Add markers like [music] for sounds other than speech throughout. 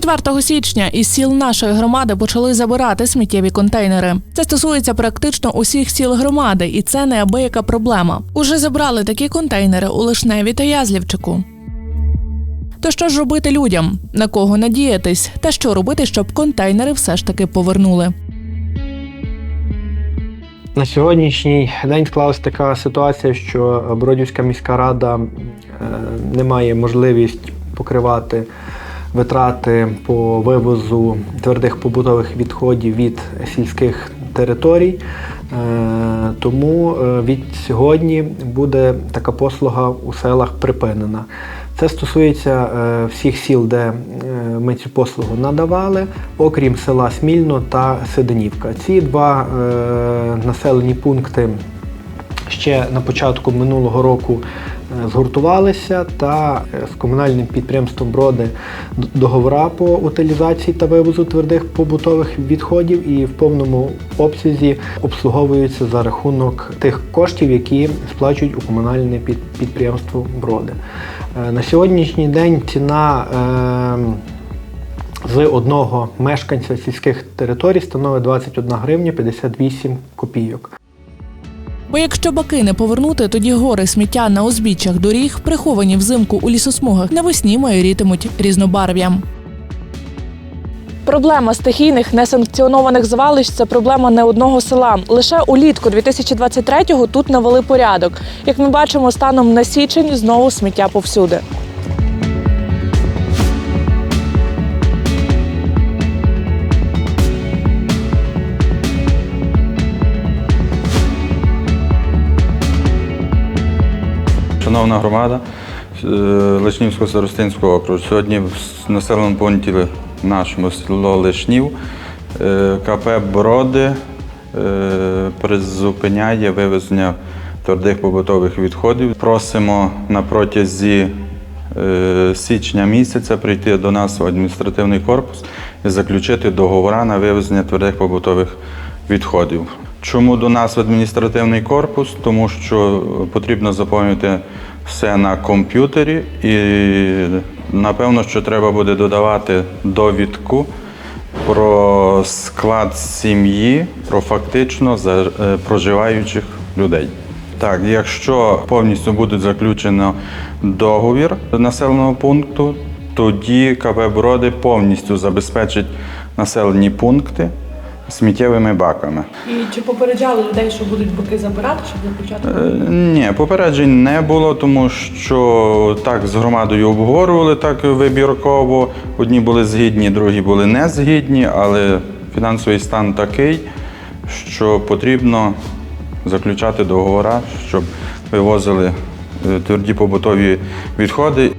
4 січня із сіл нашої громади почали забирати сміттєві контейнери. Це стосується практично усіх сіл громади, і це неабияка проблема. Уже забрали такі контейнери у Лишневі та Язлівчику. То що ж робити людям? На кого надіятись? Та що робити, щоб контейнери все ж таки повернули? На сьогоднішній день склалася така ситуація, що Бродівська міська рада е, не має можливість покривати витрати по вивозу твердих побутових відходів від сільських територій. Е, Тому е, від сьогодні буде така послуга у селах припинена. Це стосується е, всіх сіл, де ми цю послугу надавали, окрім села Смільно та Сиденівка. Ці два населені пункти ще на початку минулого року згуртувалися та е, з комунальним підприємством Броди договора по утилізації та вивозу твердих побутових відходів і в повному обсязі обслуговуються за рахунок тих коштів, які сплачують у комунальне підприємство Броди. Е, На сьогоднішній день ціна е, з одного мешканця сільських територій становить 21 гривня 58 копійок. Бо якщо баки не повернути, тоді гори сміття на узбіччях доріг, приховані взимку у лісосмугах, навесні майорітимуть різнобарв'ям. Проблема стихійних несанкціонованих звалищ це проблема не одного села. Лише улітку 2023-го тут навели порядок. Як ми бачимо, станом на січень знову сміття повсюди. Шановна громада е, Лишнівського старостинського округу. Сьогодні в населеному пункті нашому село Лишнів е, КП Броди е, призупиняє вивезення твердих побутових відходів. Просимо на протязі січня місяця прийти до нас в адміністративний корпус і заключити договори на вивезення твердих побутових відходів. Чому до нас в адміністративний корпус? Тому що потрібно заповнити все на комп'ютері, і напевно, що треба буде додавати довідку про склад сім'ї, про фактично е, проживаючих людей. Так, якщо повністю буде заключено договір населеного пункту, тоді КП Броди повністю забезпечить населені пункти сміттєвими баками. І чи попереджали людей, що будуть баки забирати, щоб заключати? Е, Ні, попереджень не було, тому що так з громадою обговорювали так вибірково. Одні були згідні, другі були не згідні, але фінансовий стан такий, що потрібно заключати договори, щоб вивозили е, тверді побутові відходи.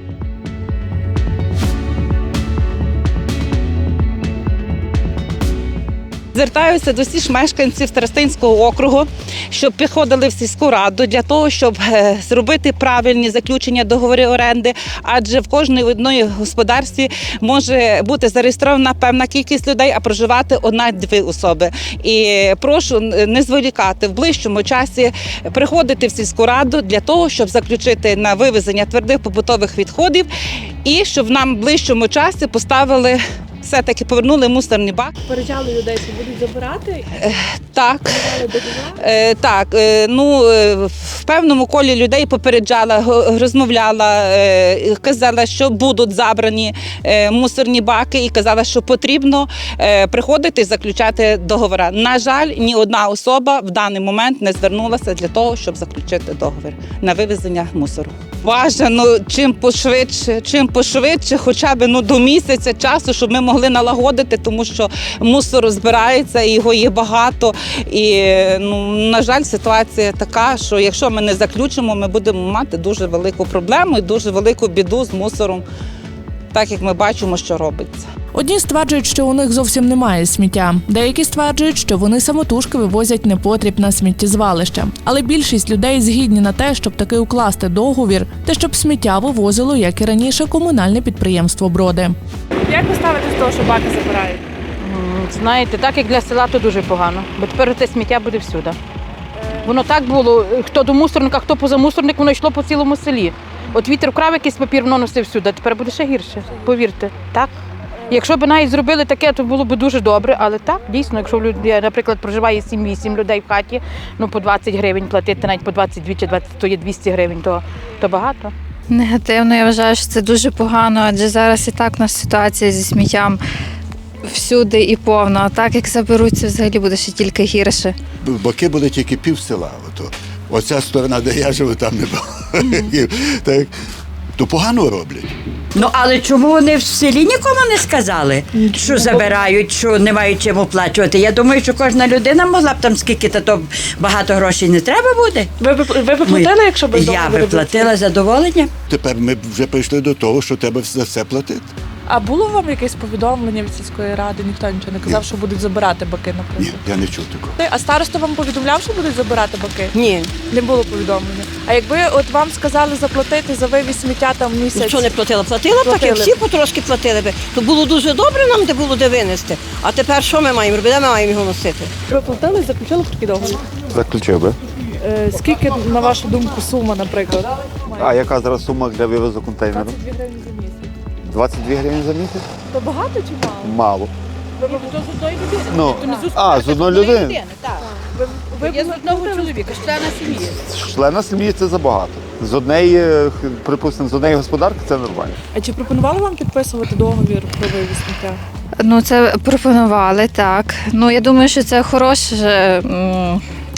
Звертаюся до всіх мешканців Старостинського округу, щоб приходили в сільську раду для того, щоб е, зробити правильні заключення договорів оренди, адже в кожної одної господарстві може бути зареєстрована певна кількість людей, а проживати одна-дві особи. І прошу не зволікати в ближчому часі приходити в сільську раду для того, щоб заключити на вивезення твердих побутових відходів, і щоб нам в ближчому часі поставили. Все-таки повернули мусорний бак. Попереджали людей, що будуть забирати, Так. Е, так, е, ну е, в певному колі людей попереджала, розмовляла, е, казала, що будуть забрані е, мусорні баки, і казала, що потрібно е, приходити і заключати договори. На жаль, ні одна особа в даний момент не звернулася для того, щоб заключити договір на вивезення мусору. Бажано чим пошвидше, чим пошвидше, хоча б ну до місяця часу, щоб ми могли налагодити, тому що мусор збирається, і його є багато. І ну на жаль, ситуація така, що якщо ми не заключимо, ми будемо мати дуже велику проблему і дуже велику біду з мусором, так як ми бачимо, що робиться. Одні стверджують, що у них зовсім немає сміття. Деякі стверджують, що вони самотужки вивозять непотріб на сміттєзвалище. Але більшість людей згідні на те, щоб таки укласти договір, та щоб сміття вивозило, як і раніше, комунальне підприємство Броди. Як ви ставитесь до того, що баки забирають? Знаєте, так як для села, то дуже погано, бо тепер те сміття буде всюди. Воно так було, хто до мусорника, хто поза мусорник, воно йшло по цілому селі. От вітер вкрав якийсь папір, воно носив всюди, тепер буде ще гірше, повірте. Так? Якщо б навіть зробили таке, то було б дуже добре. Але так, дійсно, якщо люди, наприклад, проживає 7-8 людей в хаті, ну по 20 гривень платити, навіть по 22 чи 20, то є 200 гривень, то, то багато. Негативно, я вважаю, що це дуже погано, адже зараз і так у нас ситуація зі сміттям всюди і повно. А так як заберуться, взагалі буде ще тільки гірше. Боки були тільки пів села. Ото. Оця сторона, де я живу, там не було. [laughs] так, то погано роблять. Ну але чому вони в селі нікому не сказали, що забирають, що не мають чим оплачувати? Я думаю, що кожна людина могла б там скільки то, то багато грошей не треба буде. Ви б ви б платили, якщо б я би платила задоволення. Тепер ми вже прийшли до того, що треба за все платити. А було вам якесь повідомлення від сільської ради? Ніхто нічого не казав, що будуть забирати баки, Ні, я не чув такого. А староста вам повідомляв, що будуть забирати баки? Ні, Не було повідомлення. А якби от вам сказали заплатити за вивіз сміття там місяць? нічого не платила. Платила так, як Платили. всі потрошки платили би. То було дуже добре нам, де було де винести. А тепер що ми маємо робити? Де ми маємо його носити? Ви платили, заключили такий договір? Заключив би. Е, скільки, на вашу думку, сума, наприклад? А яка зараз сума для вивозу контейнеру? 22 гривні за місяць. 22 гривні за місяць? То багато чи мало? Мало. Ви, ви, Ну, а, з одної людини. ви, Я з одного чоловіка, члена сім'ї. Члена сім'ї це забагато. З однієї, е, припустимо, з однієї господарки це нормально. А чи пропонували вам підписувати договір про вивіз сміття? Ну, це пропонували так. Ну, я думаю, що це хороше,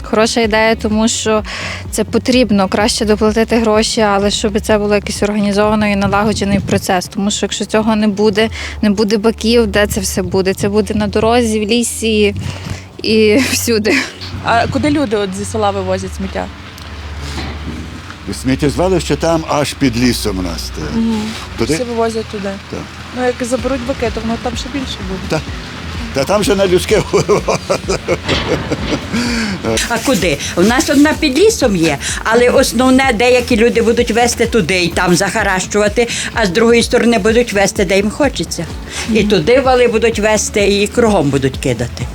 хороша ідея, тому що це потрібно краще доплатити гроші, але щоб це було якийсь організований і налагоджений процес. Тому що якщо цього не буде, не буде баків, де це все буде? Це буде на дорозі, в лісі і [laughs] всюди. А куди люди от зі села вивозять сміття? Сміттєзвалище там аж під лісом у нас. Всі Туди? вивозять туди. Так. Ну, як заберуть баки, то воно там ще більше буде. Та. Та там же на людське А куди? У нас одна під лісом є, але основне деякі люди будуть вести туди і там захаращувати, а з другої сторони будуть вести, де їм хочеться. І туди вали будуть вести, і кругом будуть кидати.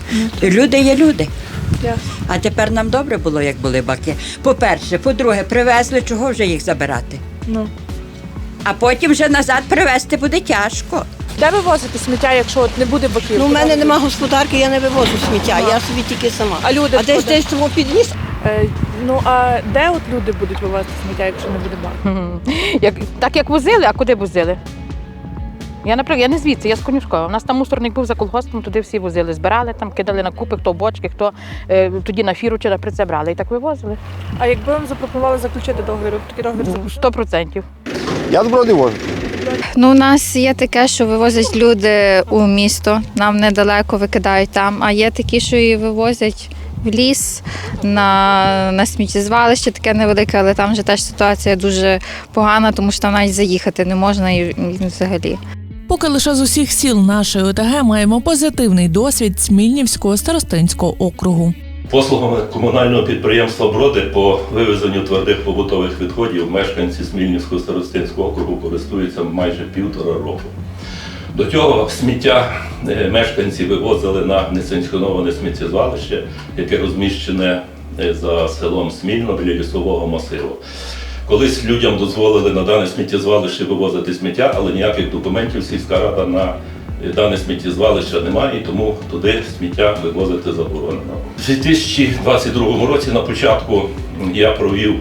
Люди є люди. А тепер нам добре було, як були баки. По-перше, по-друге, привезли, чого вже їх забирати. Ну. А потім вже назад привезти буде тяжко. Де вивозити сміття, якщо от не буде баків? Ну, у мене нема господарки, я не вивозу сміття, я собі тільки сама. А люди а десь куди? десь тому підніс. Е, ну, а де от люди будуть вивозити сміття, якщо не буде бак? Як, так як возили, а куди возили? Я, наприклад, я не звідси, я з Конюшкова. У нас там мусорник був за колгоспом, туди всі возили, збирали там, кидали на купи, хто в бочки, хто е, тоді на фіру чи на прицеп брали. І так вивозили. А якби вам запропонували заключити договір, ви б такий договір заключили? Сто процентів. Я добро не вожу. Ну, у нас є таке, що вивозять люди у місто, нам недалеко викидають там, а є такі, що і вивозять в ліс на, на сміттєзвалище, таке невелике, але там вже теж ситуація дуже погана, тому що там навіть заїхати не можна і, взагалі. Поки лише з усіх сіл нашої ОТГ маємо позитивний досвід Смільнівського старостинського округу. Послугами комунального підприємства Броди по вивезенню твердих побутових відходів мешканці Смільнівського старостинського округу користуються майже півтора року. До цього сміття е, мешканці вивозили на несанкціоноване сміттєзвалище, яке розміщене е, за селом Смільно біля лісового масиву. Колись людям дозволили на дане сміттєзвалище вивозити сміття, але ніяких документів сільська рада на дане сміттєзвалище немає, тому туди сміття вивозити заборонено. У 2022 році на початку я провів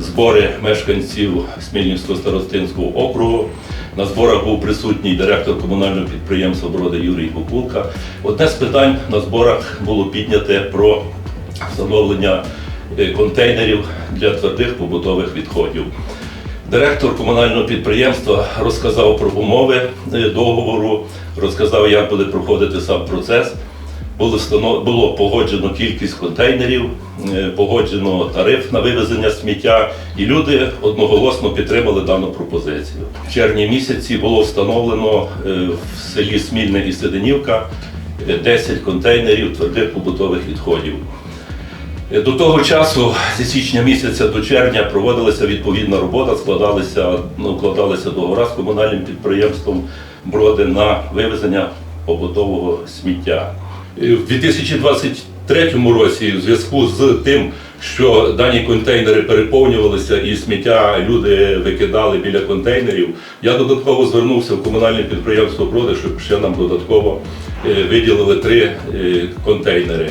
збори мешканців Смільнівського старостинського округу. На зборах був присутній директор комунального підприємства Броди Юрій Кукулка. Одне з питань на зборах було підняте про встановлення е, контейнерів для твердих побутових відходів. Директор комунального підприємства розказав про умови е, договору, розказав, як буде проходити сам процес. Було, погоджено кількість контейнерів, е, погоджено тариф на вивезення сміття, і люди одноголосно підтримали дану пропозицію. В червні місяці було встановлено е, в селі Смільне і Седенівка е, 10 контейнерів твердих побутових відходів. Е, До того часу, зі січня місяця до червня, проводилася відповідна робота, складалися, ну, укладалися договори з комунальним підприємством Броди на вивезення побутового сміття. Е, В 23-му році, в зв'язку з тим, що дані контейнери переповнювалися і сміття люди викидали біля контейнерів, я додатково звернувся в комунальне підприємство Броди, щоб ще нам додатково е, виділили три контейнери.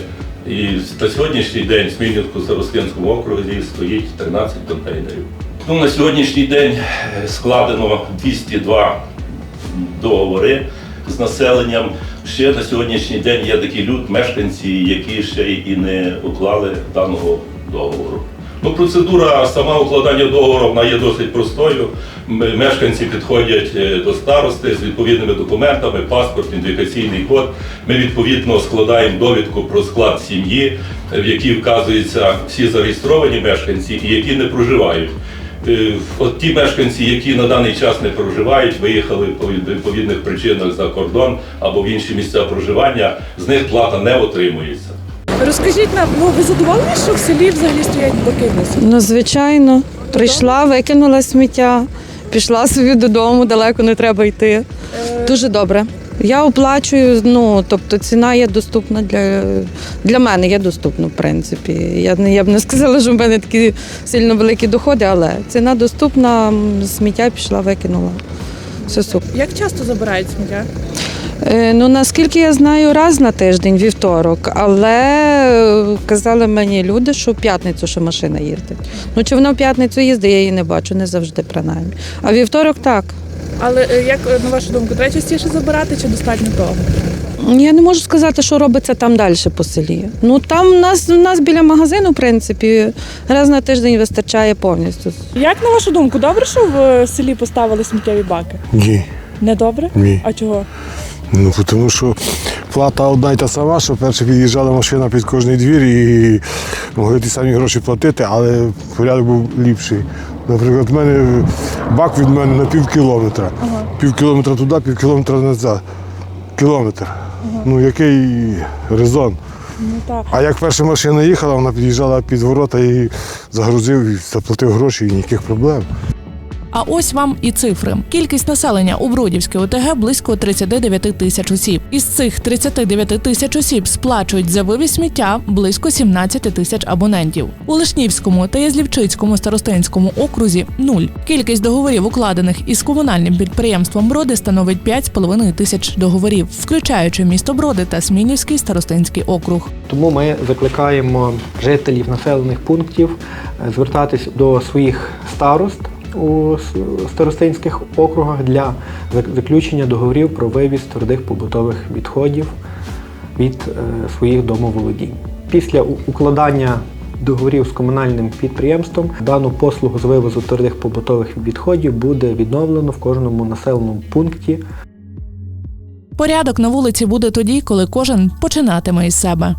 І на сьогоднішній день в Смільницькому Старостинському окрузі стоїть 13 контейнерів. Ну, на сьогоднішній день е, складено 202 договори з населенням. Ще на сьогоднішній день є такі люд, мешканці, які ще і не уклали даного договору. Ну, процедура сама укладання договору вона є досить простою. Мешканці підходять е, до старости з відповідними документами, паспорт, ідентифікаційний код. Ми відповідно складаємо довідку про склад сім'ї, в якій вказуються всі зареєстровані мешканці і які не проживають. Е, От ті мешканці, які на даний час не проживають, виїхали по відповідних причинах за кордон або в інші місця проживання, з них плата не отримується. Розкажіть нам, ну ви задоволені, що в селі взагалі стоять баки Ну, звичайно, прийшла, викинула сміття, пішла собі додому, далеко не треба йти. Дуже добре. Я оплачую, ну тобто ціна є доступна для, для мене, є доступна, в принципі. Я, не- я б не сказала, що в мене такі сильно великі доходи, але ціна доступна, сміття пішла, викинула. Все супер. Як часто забирають сміття? Е, Ну наскільки я знаю, раз на тиждень, вівторок, але е, казали мені люди, що в п'ятницю ще машина їздить. Ну чи вона в п'ятницю їздить, я її не бачу, не завжди принаймні. А вівторок так. Але е, як на вашу думку, треба частіше забирати чи достатньо того? Я не можу сказати, що робиться там далі по селі. Ну там у нас, у нас біля магазину, в принципі, раз на тиждень вистачає повністю. Як на вашу думку, добре, що в селі поставили сміттєві баки? Ні, Не добре? ні. А чого? Ну тому що плата одна й та сама, що перше під'їжджала машина під кожний двір і могли ті самі гроші платити, але порядок був ліпший. Наприклад, в мене бак від мене на пів кілометра. Пів кілометра туди, пів кілометра назад. Кілометр. Ну який резон? Ну так. А як перша машина їхала, вона під'їжджала під ворота і загрузив, і заплатив гроші, і ніяких проблем. А ось вам і цифри. Кількість населення у Бродівській ОТГ близько 39 тисяч осіб. Із цих 39 тисяч осіб сплачують за вивіз сміття близько 17 тисяч абонентів. У Лишнівському та Язлівчицькому старостинському окрузі нуль. Кількість договорів, укладених із комунальним підприємством Броди, становить 5,5 тисяч договорів, включаючи місто Броди та Смінівський старостинський округ. Тому ми закликаємо жителів населених пунктів звертатись до своїх старост у старостинських округах для заключення договорів про вивіз твердих побутових відходів від е, своїх домоволодінь. Після укладання договорів з комунальним підприємством дану послугу з вивозу твердих побутових відходів буде відновлено в кожному населеному пункті Порядок на вулиці буде тоді, коли кожен починатиме із себе.